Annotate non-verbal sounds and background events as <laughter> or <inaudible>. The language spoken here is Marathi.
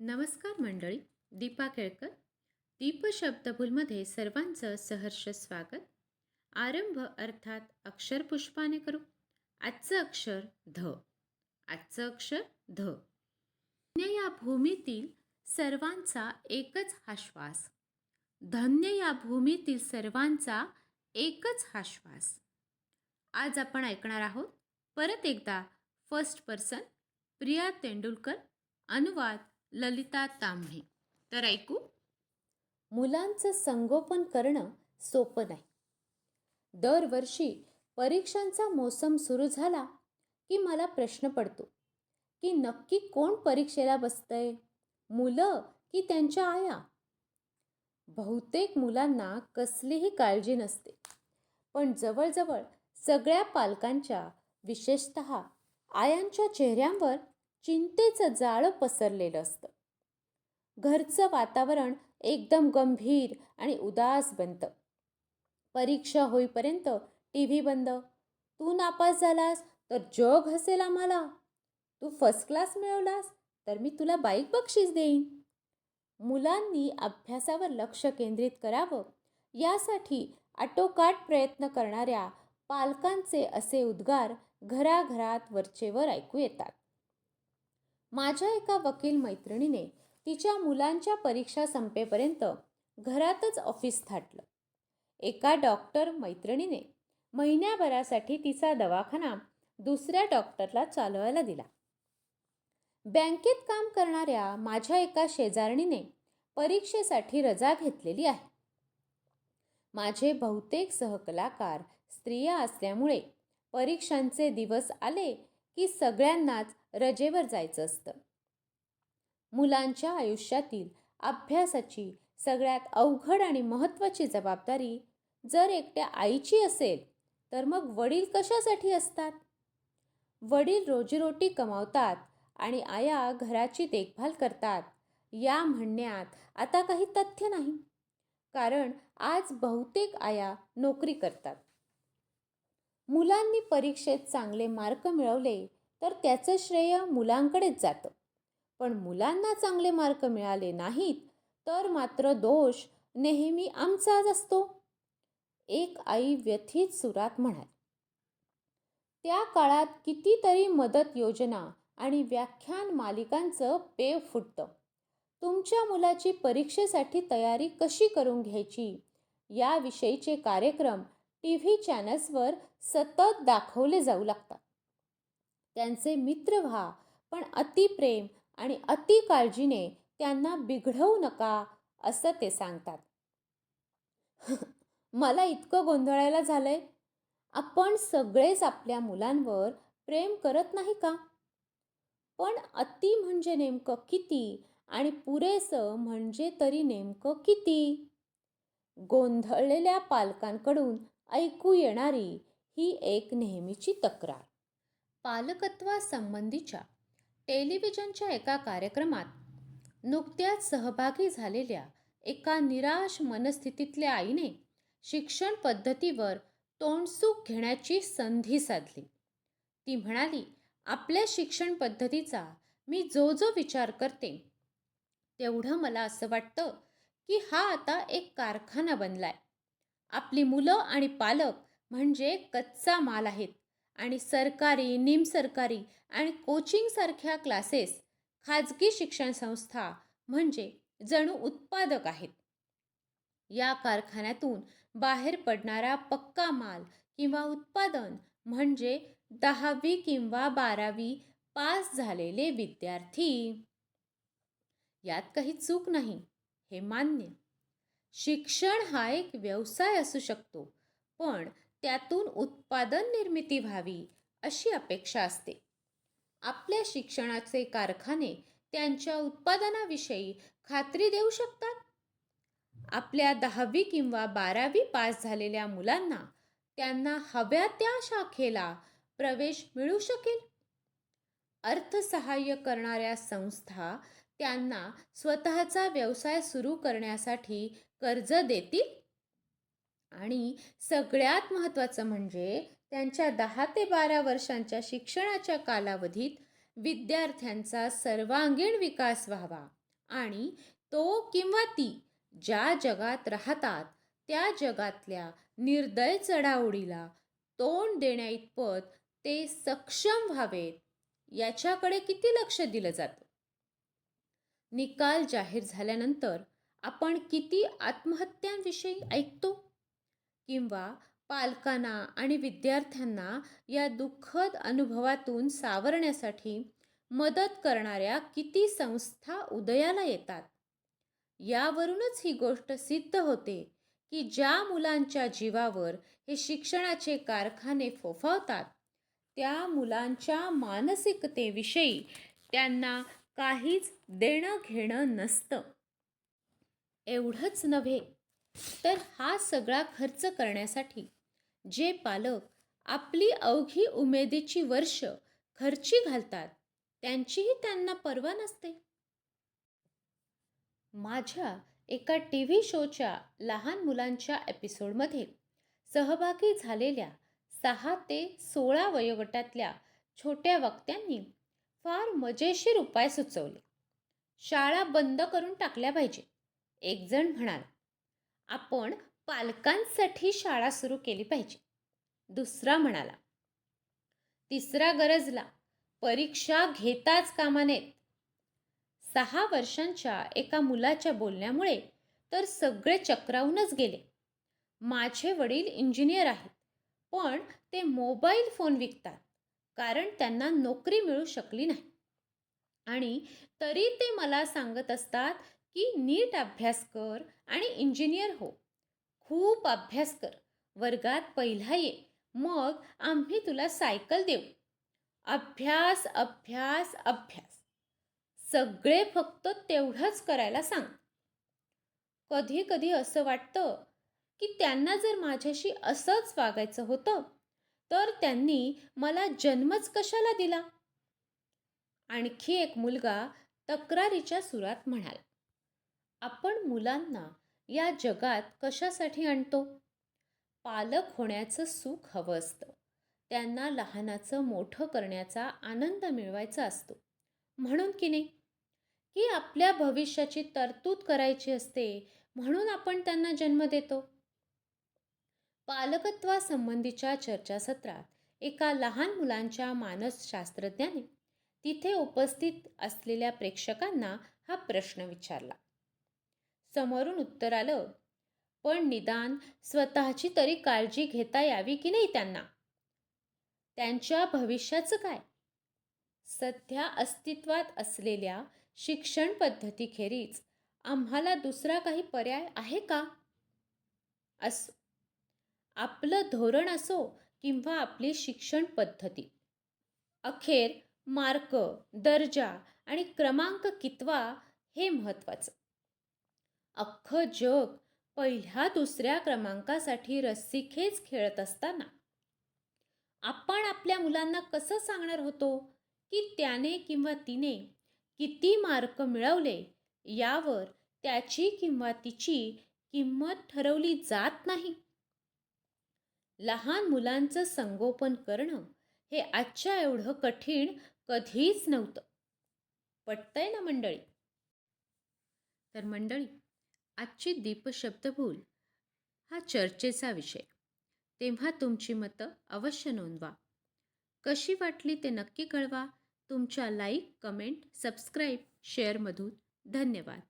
नमस्कार मंडळी दीपा केळकर दीप शब्दभूलमध्ये सर्वांचं सहर्ष स्वागत. आरंभ अर्थात अक्षर पुष्पाने करू. आजचं अक्षर ध. आजचं अक्षर ध. धन्य या भूमीतील सर्वांचा एकच हा श्वास. धन्य या भूमीतील सर्वांचा एकच हा श्वास. आज आपण ऐकणार आहोत परत एकदा फर्स्ट पर्सन प्रिया तेंडुलकर अनुवाद ललिता तांबे तर ऐकू. मुलांचं संगोपन करणं सोपं नाही. दरवर्षी परीक्षांचा मोसम सुरू झाला की मला प्रश्न पडतो की नक्की कोण परीक्षेला बसतंय? मुलं की त्यांच्या आया? बहुतेक मुलांना कसलीही काळजी नसते पण जवळजवळ सगळ्या पालकांच्या विशेषत आयांच्या चेहऱ्यांवर चिंतेचं जाळं पसरलेलं असतं. घरचं वातावरण एकदम गंभीर आणि उदास बनतं. परीक्षा होईपर्यंत टी व्ही बंद. तू नापास झालास तर जग हसेल आम्हाला. तू फर्स्ट क्लास मिळवलास तर मी तुला बाईक बक्षीस देईन. मुलांनी अभ्यासावर लक्ष केंद्रित करावं यासाठी आटोकाट प्रयत्न करणाऱ्या पालकांचे असे उद्गार घराघरात वरचेवर ऐकू येतात. माझ्या एका वकील मैत्रिणीने तिच्या मुलांच्या परीक्षा संपेपर्यंत घरातच ऑफिस थाटलं. एका डॉक्टर मैत्रिणीने महिन्याभरासाठी तिचा दवाखाना दुसऱ्या डॉक्टरला चालवायला दिला. बँकेत काम करणाऱ्या माझ्या एका शेजारणीने परीक्षेसाठी रजा घेतलेली आहे. माझे बहुतेक सहकलाकार स्त्रिया असल्यामुळे परीक्षांचे दिवस आले की सगळ्यांनाच रजेवर जायचं असतं. मुलांच्या आयुष्यातील अभ्यासाची सगळ्यात अवघड आणि महत्त्वाची जबाबदारी जर एकट्या आईची असेल तर मग वडील कशासाठी असतात? वडील रोजीरोटी कमावतात आणि आया घराची देखभाल करतात या म्हणण्यात आता काही तथ्य नाही. कारण आज बहुतेक आया नोकरी करतात. मुलांनी परीक्षेत चांगले मार्क मिळवले तर त्याचं श्रेय मुलांकडेच जातं. पण मुलांना चांगले मार्क मिळाले नाहीत तर मात्र दोष नेहमी आमचाच असतो. एक आई व्यथित सुरात म्हणाल त्या काळात कितीतरी मदत योजना आणि व्याख्यान मालिकांचं पेव फुटतं. तुमच्या मुलाची परीक्षेसाठी तयारी कशी करून घ्यायची? याविषयीचे कार्यक्रम टी व्ही चॅनल्सवर सतत दाखवले जाऊ लागतात. त्यांचे मित्र व्हा पण अतिप्रेम आणि अति काळजीने त्यांना बिघडवू नका असं ते सांगतात. <laughs> मला इतकं गोंधळायला झालंय. आपण सगळेच आपल्या मुलांवर प्रेम करत नाही का? पण अति म्हणजे नेमकं किती आणि पुरेसं म्हणजे तरी नेमकं किती? गोंधळलेल्या पालकांकडून ऐकू येणारी ही एक नेहमीची तक्रार. पालकत्वासंबंधीच्या टेलिव्हिजनच्या एका कार्यक्रमात नुकत्याच सहभागी झालेल्या एका निराश मनस्थितीतल्या आईने शिक्षण पद्धतीवर तोंडसूक घेण्याची संधी साधली. ती म्हणाली आपल्या शिक्षण पद्धतीचा मी जो जो विचार करते तेवढं मला असं वाटतं की हा आता एक कारखाना बनलाय. आपली मुलं आणि पालक म्हणजे कच्चा माल आहेत. आणि सरकारी निमसरकारी आणि कोचिंगसारख्या क्लासेस खाजगी शिक्षण संस्था म्हणजे जणू उत्पादक आहेत. या कारखान्यातून बाहेर पडणारा पक्का माल किंवा उत्पादन म्हणजे दहावी किंवा बारावी पास झालेले विद्यार्थी. यात काही चूक नाही हे मान्य. शिक्षण हा एक व्यवसाय असू शकतो पण त्यातून उत्पादन निर्मिती व्हावी अशी अपेक्षा असते. आपल्या शिक्षणाचे कारखाने त्यांच्या उत्पादनाविषयी खात्री देऊ शकतात? आपल्या दहावी किंवा बारावी पास झालेल्या मुलांना त्यांना हव्या त्या शाखेला प्रवेश मिळू शकेल? अर्थसहाय्य करणाऱ्या संस्था त्यांना स्वतःचा व्यवसाय सुरू करण्यासाठी कर्ज देतील? आणि सगळ्यात महत्त्वाचं म्हणजे त्यांच्या दहा ते बारा वर्षांच्या शिक्षणाच्या कालावधीत विद्यार्थ्यांचा सर्वांगीण विकास व्हावा. आणि तो किंवा ती ज्या जगात राहतात त्या जगातल्या निर्दय चढाओढीला तोंड देण्याइतपत ते सक्षम व्हावेत याच्याकडे किती लक्ष दिलं जातं? निकाल जाहीर झाल्यानंतर आपण किती आत्महत्यांविषयी ऐकतो? किंवा पालकांना आणि विद्यार्थ्यांना या दुःखद अनुभवातून सावरण्यासाठी मदत करणाऱ्या किती संस्था उदयाला येतात? यावरूनच ही गोष्ट सिद्ध होते की ज्या मुलांच्या जीवावर हे शिक्षणाचे कारखाने फोफावतात त्या मुलांच्या मानसिकतेविषयी त्यांना काहीच देणं घेणं नसतं. एवढंच नव्हे तर हा सगळा खर्च करण्यासाठी जे पालक आपली अवघी उमेदीची वर्ष खर्ची घालतात त्यांचीही त्यांना पर्वा नसते. माझ्या एका टी व्ही शोच्या लहान मुलांच्या एपिसोडमध्ये सहभागी झालेल्या सहा ते सोळा वयोगटातल्या छोट्या वक्त्यांनी फार मजेशीर उपाय सुचवले. शाळा बंद करून टाकल्या पाहिजे. एकजण म्हणाला आपण पालकांसाठी शाळा सुरू केली पाहिजे. दुसरा म्हणाला तिसरा गरजला परीक्षा घेताच कामा नयेत. सहा वर्षांच्या एका मुलाच्या बोलण्यामुळे तर सगळे चक्रावूनच गेले. माझे वडील इंजिनियर आहेत पण ते मोबाईल फोन विकतात. कारण त्यांना नोकरी मिळू शकली नाही. आणि तरी ते मला सांगत असतात की नीट अभ्यास कर आणि इंजिनियर हो. खूप अभ्यास कर. वर्गात पहिला ये. मग आम्ही तुला सायकल देऊ. अभ्यास अभ्यास अभ्यास. सगळे फक्त तेवढंच करायला सांग. कधी कधी असं वाटतं की त्यांना जर माझ्याशी असंच वागायचं होतं तर त्यांनी मला जन्मच कशाला दिला? आणखी एक मुलगा तक्रारीच्या सुरात म्हणाला आपण मुलांना या जगात कशासाठी आणतो? पालक होण्याचं सुख हवं असतं. त्यांना लहानाचं मोठं करण्याचा आनंद मिळवायचा असतो. म्हणून की नाही? की आपल्या भविष्याची तरतूद करायची असते म्हणून आपण त्यांना जन्म देतो? पालकत्वासंबंधीच्या चर्चासत्रात एका लहान मुलांच्या मानसशास्त्रज्ञाने तिथे उपस्थित असलेल्या प्रेक्षकांना हा प्रश्न विचारला. समोरून उत्तर आलं पण निदान स्वतःची तरी काळजी घेता यावी की नाही त्यांना? त्यांच्या भविष्याचं काय? सध्या अस्तित्वात असलेल्या शिक्षण पद्धतीखेरीज आम्हाला दुसरा काही पर्याय आहे का? असं आपलं धोरण असो किंवा आपली शिक्षण पद्धती. अखेर मार्क दर्जा आणि क्रमांक कितवा हे महत्त्वाचं. अख्खं जग पहिल्या दुसऱ्या क्रमांकासाठी रस्सीखेच खेळत असताना. आपण आपल्या मुलांना कसं सांगणार होतो की त्याने किंवा तिने किती मार्क मिळवले यावर त्याची किंवा तिची किंमत ठरवली जात नाही? लहान मुलांचं संगोपन करणं हे आजच्या एवढं कठीण कधीच नव्हतं. पटतंय ना मंडळी? तर मंडळी आजची दीपशब्दभूल हा चर्चेचा विषय. तेव्हा तुमची मतं अवश्य नोंदवा. कशी वाटली ते नक्की कळवा. तुमच्या लाईक कमेंट सबस्क्राईब शेअरमधून धन्यवाद.